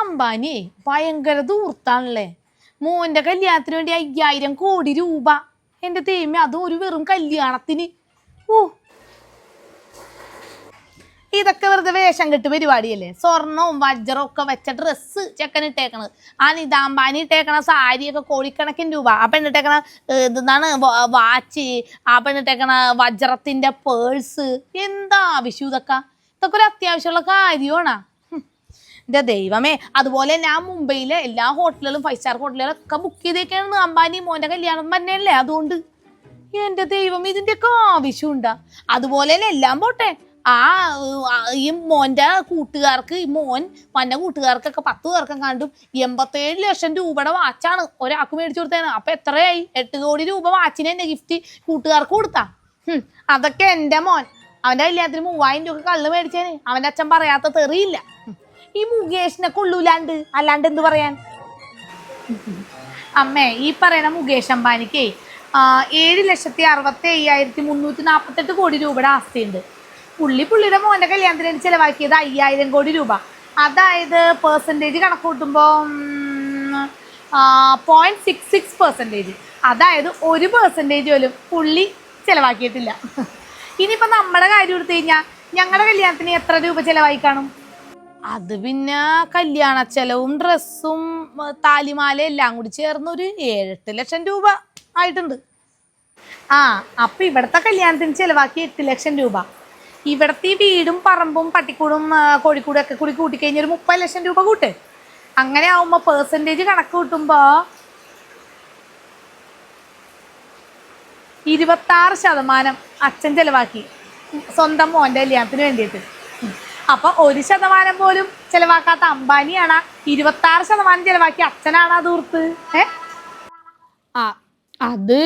അംബാനിയെ ഭയങ്കര ദൂർത്താണല്ലേ? മോന്റെ കല്യാണത്തിന് വേണ്ടി അയ്യായിരം കോടി രൂപ. എന്റെ തേമ അതും ഒരു വെറും കല്യാണത്തിന്. ഓ. ഇതൊക്കെ വെറുതെ വേഷം കെട്ട് പരിപാടിയല്ലേ? സ്വർണവും വജ്രവും ഒക്കെ വെച്ച ഡ്രസ്സ് ചെക്കൻ ഇട്ടേക്കണത്. ആ നിതാമ്പാനി ഇട്ടേക്കണ സാരിയൊക്കെ കോടിക്കണക്കിന് രൂപ. ആ പെണ്ണിട്ടേക്കണ എന്താണ് വാച്ച് ആ പെണ്ണിട്ടേക്കണ വജ്രത്തിന്റെ പേഴ്സ്. എന്താ ആവശ്യം ഇതൊക്കെ? ഇതൊക്കെ ഒരു അത്യാവശ്യമുള്ള കാര്യമാണ്? എന്റെ ദൈവമേ. അതുപോലെ ഞാൻ മുംബൈയിലെ എല്ലാ ഹോട്ടലുകളും ഫൈവ് സ്റ്റാർ ഹോട്ടലുകളും ഒക്കെ ബുക്ക് ചെയ്തേക്കാണ് അംബാനി മോന്റെ കല്യാണം തന്നെയല്ലേ അതുകൊണ്ട്. എന്റെ ദൈവം ഇതിന്റെയൊക്കെ ആവശ്യമുണ്ടാ. അതുപോലെ എല്ലാം പോട്ടെ. ആ ഈ മോന്റെ കൂട്ടുകാർക്ക് ഈ മോൻ മന്റെ കൂട്ടുകാർക്കൊക്കെ പത്ത് പേർക്കും കണ്ടും എൺപത്തേഴ് ലക്ഷം രൂപയുടെ വാച്ചാണ് ഒരാൾക്ക് മേടിച്ചു കൊടുത്തേന്. അപ്പൊ എത്രയായി? എട്ട് കോടി രൂപ വാച്ചിന് എന്റെ ഗിഫ്റ്റ് കൂട്ടുകാർക്ക് കൊടുത്താ. അതൊക്കെ എന്റെ മോൻ. അവന്റെ കല്യാണത്തിന് മൂവായിരം രൂപ കള്ള് മേടിച്ചേന്. അവന്റെ അച്ഛൻ പറയാത്ത തെറിയില്ല. ഈ മുകേഷിനെ കൊള്ളൂലാണ്ട്. അല്ലാണ്ട് എന്ത് പറയാൻ? അമ്മേ ഈ പറയണ മുകേഷ് അംബാനിക്ക് ഏഴ് ലക്ഷത്തി അറുപത്തി അയ്യായിരത്തി മുന്നൂറ്റി നാൽപ്പത്തെട്ട് കോടി രൂപയുടെ ആസ്തിയുണ്ട്. പുള്ളി പുള്ളിയുടെ മോന്റെ കല്യാണത്തിന് വേണ്ടി ചിലവാക്കിയത് അയ്യായിരം കോടി രൂപ. അതായത് പേഴ്സന്റേജ് കണക്ക് കൂട്ടുമ്പോൾ പോയിന്റ് സിക്സ് സിക്സ് പെർസെന്റേജ് അതായത് ഒരു പെർസെന്റേജ് പോലും പുള്ളി ചിലവാക്കിയിട്ടില്ല. ഇനിയിപ്പോൾ നമ്മുടെ കാര്യം എടുത്തു കഴിഞ്ഞാൽ ഞങ്ങളുടെ കല്യാണത്തിന് എത്ര രൂപ ചിലവായി കാണും? അത് പിന്നെ കല്യാണ ചെലവും ഡ്രസ്സും താലിമാല എല്ലാം കൂടി ചേർന്ന് ഒരു ഏഴെട്ട് ലക്ഷം രൂപ ആയിട്ടുണ്ട്. ആ അപ്പൊ ഇവിടുത്തെ കല്യാണത്തിന് ചെലവാക്കി എട്ട് ലക്ഷം രൂപ. ഇവിടുത്തെ ഈ വീടും പറമ്പും പട്ടിക്കൂടും കോഴിക്കൂടും ഒക്കെ കൂടി കൂട്ടിക്കഴിഞ്ഞാൽ ഒരു മുപ്പത് ലക്ഷം രൂപ കൂട്ട്. അങ്ങനെ ആവുമ്പോൾ പേഴ്സന്റേജ് കണക്ക് കൂട്ടുമ്പോൾ ഇരുപത്താറ് ശതമാനം അച്ഛൻ ചെലവാക്കി സ്വന്തം മോന്റെ കല്യാണത്തിന് വേണ്ടിയിട്ട്. അപ്പൊ ഒരു ശതമാനം പോലും ചെലവാക്കാത്ത അംബാനിയാണ്. ഇരുപത്തി ആറ് ശതമാനം ചെലവാക്കി അച്ഛനാണ് അത് ഏ? ആ അത്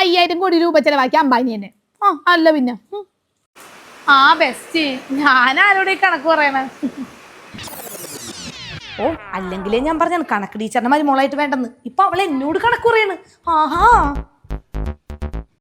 അയ്യായിരം കോടി രൂപ ചെലവാക്കി അംബാനി തന്നെ. ആ അല്ല പിന്നെ. ആ ബെസ്റ്റ് ഞാൻ ആരോടെ ഈ കണക്ക് പറയണേ. ഓ അല്ലെങ്കിലേ ഞാൻ പറഞ്ഞു കണക്ക് ടീച്ചറിന്റെ മരുമോളായിട്ട് വേണ്ടെന്ന്. ഇപ്പൊ അവൾ എന്നോട് കണക്ക് പറയണ്. ആഹാ.